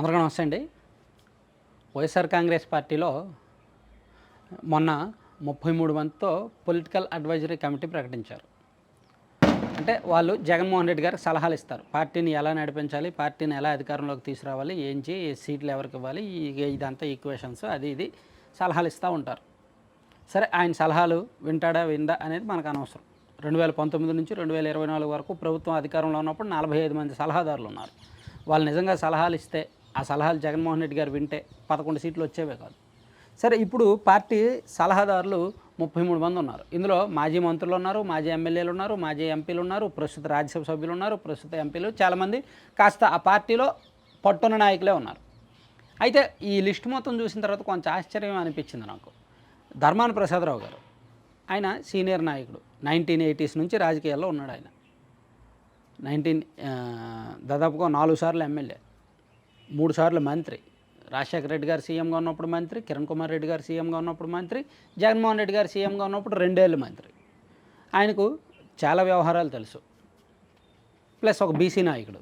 అందరికీ నమస్తే అండి. వైఎస్ఆర్ కాంగ్రెస్ పార్టీలో మొన్న ముప్పై మూడు మందితో పొలిటికల్ అడ్వైజరీ కమిటీ ప్రకటించారు. అంటే వాళ్ళు జగన్మోహన్ రెడ్డి గారికి సలహాలు ఇస్తారు. పార్టీని ఎలా నడిపించాలి పార్టీని ఎలా అధికారంలోకి తీసుకురావాలి ఏం చేయి సీట్లు ఎవరికి ఇవ్వాలి ఇదంతా ఈక్వేషన్స్ అది ఇది సలహాలు ఇస్తూ ఉంటారు. సరే ఆయన సలహాలు వింటాడా విందా అనేది మనకు అనవసరం. రెండు వేల పంతొమ్మిది నుంచి రెండు వేల ఇరవై నాలుగు వరకు ప్రభుత్వం అధికారంలో ఉన్నప్పుడు నలభై ఐదు మంది సలహాదారులు ఉన్నారు. వాళ్ళు నిజంగా సలహాలు ఇస్తే ఆ సలహాలు జగన్మోహన్ రెడ్డి గారు వింటే పదకొండు సీట్లు వచ్చేవే కాదు. సరే ఇప్పుడు పార్టీ సలహాదారులు ముప్పై మూడు మంది ఉన్నారు. ఇందులో మాజీ మంత్రులు ఉన్నారు మాజీ ఎమ్మెల్యేలు ఉన్నారు మాజీ ఎంపీలు ఉన్నారు ప్రస్తుత రాజ్యసభ సభ్యులు ఉన్నారు ప్రస్తుత ఎంపీలు చాలామంది కాస్త ఆ పార్టీలో పట్టున్న నాయకులే ఉన్నారు. అయితే ఈ లిస్ట్ మొత్తం చూసిన తర్వాత కొంచెం ఆశ్చర్యం అనిపించింది నాకు. ధర్మాన ప్రసాదరావు గారు ఆయన సీనియర్ నాయకుడు. నైన్టీన్ ఎయిటీస్ నుంచి రాజకీయాల్లో ఉన్నాడు ఆయన. నైన్టీన్ దాదాపుగా నాలుగు సార్లు ఎమ్మెల్యే. మూడుసార్లు మంత్రి. రాజశేఖర రెడ్డి గారు సీఎంగా ఉన్నప్పుడు మంత్రి కిరణ్ కుమార్ రెడ్డి గారు సీఎంగా ఉన్నప్పుడు మంత్రి జగన్మోహన్ రెడ్డి గారు సీఎంగా ఉన్నప్పుడు రెండేళ్ళు మంత్రి. ఆయనకు చాలా వ్యవహారాలు తెలుసు. ప్లస్ ఒక బీసీ నాయకుడు.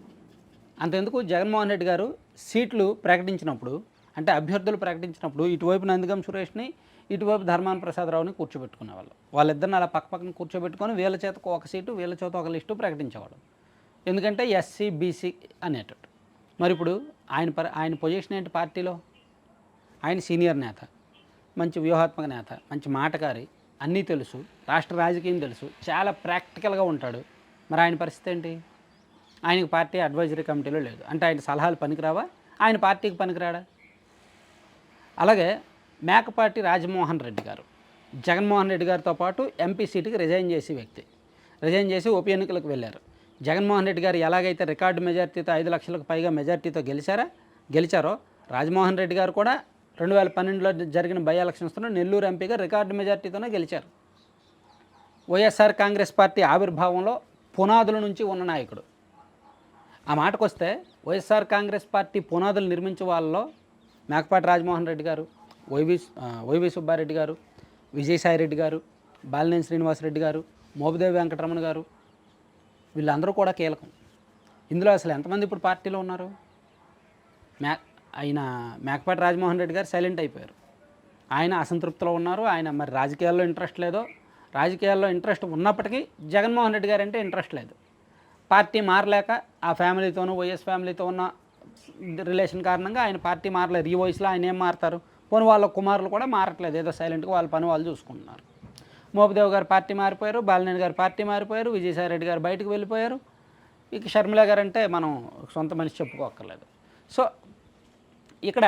అంతెందుకు జగన్మోహన్ రెడ్డి గారు సీట్లు ప్రకటించినప్పుడు అంటే అభ్యర్థులు ప్రకటించినప్పుడు ఇటువైపు నందిగం సురేష్ని ఇటువైపు ధర్మాన ప్రసాదరావుని కూర్చోబెట్టుకునేవాళ్ళు. వాళ్ళిద్దరిని అలా పక్క పక్కన కూర్చోబెట్టుకొని వీళ్ళ చేతకు ఒక సీటు వీళ్ళ చేత ఒక లిస్టు ప్రకటించేవాడు. ఎందుకంటే ఎస్సీ బీసీ అనేటట్టు. మరి ఇప్పుడు ఆయన ప ఆయన పొజిషన్ ఏంటి పార్టీలో? ఆయన సీనియర్ నేత మంచి వ్యూహాత్మక నేత మంచి మాటకారి అన్నీ తెలుసు రాష్ట్ర రాజకీయం తెలుసు చాలా ప్రాక్టికల్గా ఉంటాడు. మరి ఆయన పరిస్థితి ఏంటి? ఆయనకు పార్టీ అడ్వైజరీ కమిటీలో లేదు. అంటే ఆయన సలహాలు పనికిరావా? ఆయన పార్టీకి పనికిరాడా? అలాగే మేకపాటి రాజమోహన్ రెడ్డి గారు జగన్మోహన్ రెడ్డి గారితో పాటు ఎంపీ సీటుకి రిజైన్ చేసే వ్యక్తి రిజైన్ చేసి ఉప ఎన్నికలకు వెళ్ళారు. జగన్మోహన్ రెడ్డి గారు ఎలాగైతే రికార్డు మెజార్టీతో ఐదు లక్షలకు పైగా మెజార్టీతో గెలిచారా? గెలిచారో? రాజమోహన్ రెడ్డి గారు కూడా రెండు వేల పన్నెండులో జరిగిన బై ఎలక్షన్స్లో నెల్లూరు ఎంపీగా రికార్డు మెజార్టీతోనే గెలిచారు. వైఎస్ఆర్ కాంగ్రెస్ పార్టీ ఆవిర్భావంలో పునాదుల నుంచి ఉన్న నాయకుడు. ఆ మాటకు వస్తే వైఎస్ఆర్ కాంగ్రెస్ పార్టీ పునాదులు నిర్మించే వాళ్ళలో మేకపాటి రాజమోహన్ రెడ్డి గారు వైవి వైవి సుబ్బారెడ్డి గారు విజయసాయి రెడ్డి గారు బాలినేని శ్రీనివాసరెడ్డి గారు మోపిదేవి వెంకటరమణ గారు వీళ్ళందరూ కూడా కీలకం. ఇందులో అసలు ఎంతమంది ఇప్పుడు పార్టీలో ఉన్నారు? మే ఆయన మేకపాటి రాజమోహన్ రెడ్డి గారు సైలెంట్ అయిపోయారు. ఆయన అసంతృప్తిలో ఉన్నారు. ఆయన మరి రాజకీయాల్లో ఇంట్రెస్ట్ లేదో. రాజకీయాల్లో ఇంట్రెస్ట్ ఉన్నప్పటికీ జగన్మోహన్ రెడ్డి గారు అంటే ఇంట్రెస్ట్ లేదు. పార్టీ మారలేక ఆ ఫ్యామిలీతోనూ వైఎస్ ఫ్యామిలీతో ఉన్న రిలేషన్ కారణంగా ఆయన పార్టీ మారలేదు. ఈ వయసులో ఆయన ఏం మారతారు? పోనీ వాళ్ళ కుమారులు కూడా మారట్లేదు. ఏదో సైలెంట్గా వాళ్ళ పని వాళ్ళు చూసుకుంటున్నారు. మోపిదేవ్ గారు పార్టీ మారిపోయారు బాలినేని గారు పార్టీ మారిపోయారు విజయసాయి రెడ్డి గారు బయటకు వెళ్ళిపోయారు. ఇక షర్మిల గారు అంటే మనం సొంత మనిషి చెప్పుకోక్కర్లేదు. సో ఇక్కడ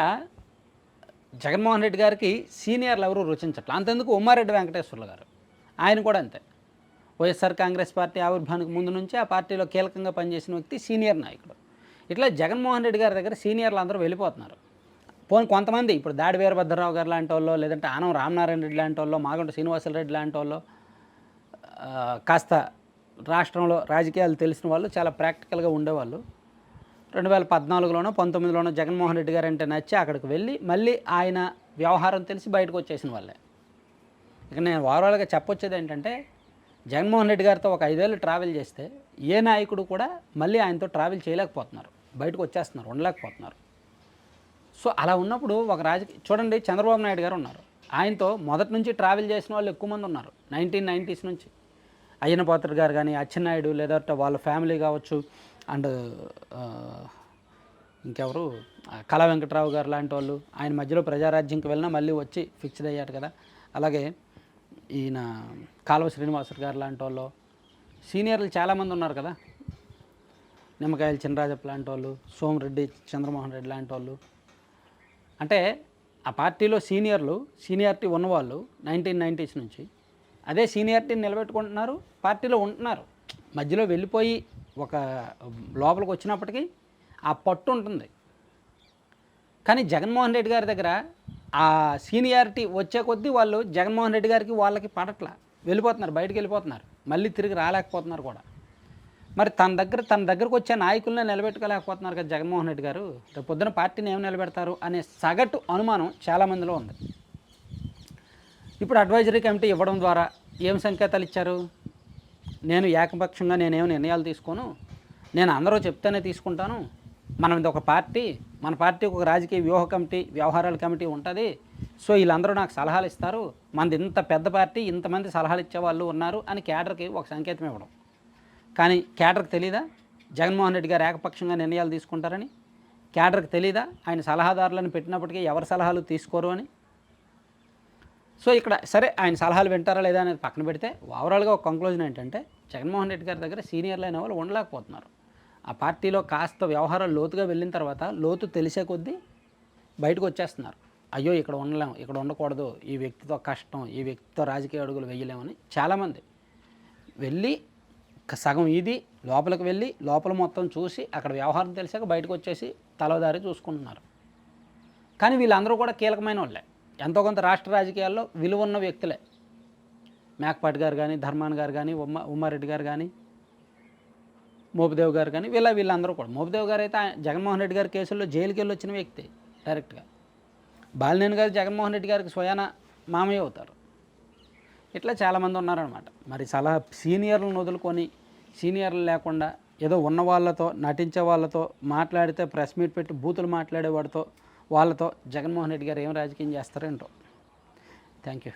జగన్మోహన్ రెడ్డి గారికి సీనియర్లు ఎవరు రుచించట్లే. అంతెందుకు ఉమ్మారెడ్డి వెంకటేశ్వర్లు గారు. ఆయన కూడా అంతే. వైఎస్ఆర్ కాంగ్రెస్ పార్టీ ఆవిర్భానికి ముందు నుంచి ఆ పార్టీలో కీలకంగా పనిచేసిన వ్యక్తి సీనియర్ నాయకుడు. ఇట్లా జగన్మోహన్ రెడ్డి గారి దగ్గర సీనియర్లు అందరూ వెళ్ళిపోతున్నారు. పోనీ కొంతమంది ఇప్పుడు దాడి వీరభద్రరావు గారు లాంటి వాళ్ళు లేదంటే ఆనం రామనారాయణ రెడ్డి లాంటి వాళ్ళు మాగంట శ్రీనివాసరెడ్డి లాంటి వాళ్ళు కాస్త రాష్ట్రంలో రాజకీయాలు తెలిసిన వాళ్ళు చాలా ప్రాక్టికల్గా ఉండేవాళ్ళు. రెండు వేల పద్నాలుగులోనో పంతొమ్మిదిలోనో జగన్మోహన్ రెడ్డి గారు అంటే నచ్చి అక్కడికి వెళ్ళి మళ్ళీ ఆయన వ్యవహారం తెలిసి బయటకు వచ్చేసిన వాళ్ళే. ఇక నేను ఓవరాల్గా చెప్పొచ్చేది ఏంటంటే జగన్మోహన్ రెడ్డి గారితో ఒక ఐదేళ్ళు ట్రావెల్ చేస్తే ఏ నాయకుడు కూడా మళ్ళీ ఆయనతో ట్రావెల్ చేయలేకపోతున్నారు. బయటకు వచ్చేస్తున్నారు ఉండలేకపోతున్నారు. సో అలా ఉన్నప్పుడు ఒక రాజకీయ చూడండి చంద్రబాబు నాయుడు గారు ఉన్నారు. ఆయనతో మొదటి నుంచి ట్రావెల్ చేసిన వాళ్ళు ఎక్కువ మంది ఉన్నారు నైన్టీన్ నైంటీస్ నుంచి. అయ్యనపాత్ర గారు కానీ అచ్చెన్నాయుడు లేదంటే వాళ్ళ ఫ్యామిలీ కావచ్చు అండ్ ఇంకెవరు? కళా వెంకట్రావు గారు లాంటి వాళ్ళు. ఆయన మధ్యలో ప్రజారాజ్యంకి వెళ్ళినా మళ్ళీ వచ్చి ఫిక్స్డ్ అయ్యాడు కదా. అలాగే ఈయన కాలువ శ్రీనివాసరావు గారు లాంటి వాళ్ళు. సీనియర్లు చాలామంది ఉన్నారు కదా. నిమ్మకాయలు చినరాజప్ప లాంటి వాళ్ళు సోమరెడ్డి చంద్రమోహన్ రెడ్డి లాంటి వాళ్ళు. అంటే ఆ పార్టీలో సీనియర్లు సీనియారిటీ ఉన్నవాళ్ళు నైన్టీన్ నైంటీస్ నుంచి అదే సీనియారిటీని నిలబెట్టుకుంటున్నారు పార్టీలో ఉంటున్నారు. మధ్యలో వెళ్ళిపోయి ఒక లోపలికి వచ్చినప్పటికీ ఆ పట్టు ఉంటుంది. కానీ జగన్మోహన్ రెడ్డి గారి దగ్గర ఆ సీనియారిటీ వచ్చే కొద్దీ వాళ్ళు జగన్మోహన్ రెడ్డి గారికి వాళ్ళకి పడట్ల. వెళ్ళిపోతున్నారు బయటకు వెళ్ళిపోతున్నారు. మళ్ళీ తిరిగి రాలేకపోతున్నారు కూడా. మరి తన దగ్గర తన దగ్గరకు వచ్చే నాయకులనే నిలబెట్టుకోలేకపోతున్నారు కదా జగన్మోహన్ రెడ్డి గారు. రేపు పొద్దున పార్టీని ఏమి నిలబెడతారు అనే సగటు అనుమానం చాలామందిలో ఉంది. ఇప్పుడు అడ్వైజరీ కమిటీ ఇవ్వడం ద్వారా ఏం సంకేతాలు ఇచ్చారు? నేను ఏకపక్షంగా నేనేం నిర్ణయాలు తీసుకోను? నేను అందరూ చెప్తేనే తీసుకుంటాను. మనం ఇది ఒక పార్టీ మన పార్టీకి ఒక రాజకీయ వ్యూహ కమిటీ వ్యవహారాల కమిటీ ఉంటుంది. సో వీళ్ళందరూ నాకు సలహాలు ఇస్తారు. మనది ఇంత పెద్ద పార్టీ ఇంతమంది సలహాలు ఇచ్చే వాళ్ళు ఉన్నారు అని కేడర్కి ఒక సంకేతం ఇవ్వడం. కానీ కేడర్కి తెలీదా? జగన్మోహన్ రెడ్డి గారు ఏకపక్షంగా నిర్ణయాలు తీసుకుంటారని? కేడర్కి తెలీదా? ఆయన సలహాదారులను పెట్టినప్పటికీ ఎవరి సలహాలు తీసుకోరు అని? సో ఇక్కడ సరే ఆయన సలహాలు వింటారా లేదా అనేది పక్కన పెడితే ఓవరాల్గా ఒక కంక్లూజన్ ఏంటంటే జగన్మోహన్ రెడ్డి గారి దగ్గర సీనియర్లు అయిన వాళ్ళు ఉండలేకపోతున్నారు. ఆ పార్టీలో కాస్త వ్యవహారాలు లోతుగా వెళ్ళిన తర్వాత లోతు తెలిసే కొద్దీ బయటకు వచ్చేస్తున్నారు. అయ్యో ఇక్కడ ఉండలేం ఇక్కడ ఉండకూడదు ఈ వ్యక్తితో కష్టం ఈ వ్యక్తితో రాజకీయ అడుగులు వేయలేమని చాలామంది. వెళ్ళి సగం ఇది లోపలికి వెళ్ళి లోపల మొత్తం చూసి అక్కడ వ్యవహారం తెలిసాక బయటకు వచ్చేసి తలదారి చూసుకుంటున్నారు. కానీ వీళ్ళందరూ కూడా కీలకమైన వాళ్ళే. ఎంతో కొంత రాష్ట్ర రాజకీయాల్లో విలువ ఉన్న వ్యక్తులే. మేకపాటి గారు కానీ ధర్మాన్ గారు కానీ ఉమ్మ ఉమ్మారెడ్డి గారు కానీ మోపిదేవ్ గారు కానీ వీళ్ళ వీళ్ళందరూ కూడా. మోపిదేవ్ గారు అయితే జగన్మోహన్ రెడ్డి గారి కేసుల్లో జైలుకి వెళ్ళి వచ్చిన వ్యక్తి డైరెక్ట్గా. బాలినేని గారు జగన్మోహన్ రెడ్డి గారికి స్వయాన మామయ్య అవుతారు. ఇట్లా చాలామంది ఉన్నారనమాట మరి చాలా సీనియర్లను వదులుకొని సీనియర్లు లేకుండా ఏదో ఉన్న వాళ్ళతో నటించే వాళ్ళతో మాట్లాడితే ప్రెస్ మీట్ పెట్టి బూతులు మాట్లాడేవాడితో వాళ్ళతో జగన్మోహన్ రెడ్డి గారు ఏం రాజకీయం చేస్తారేంటో. Thank you.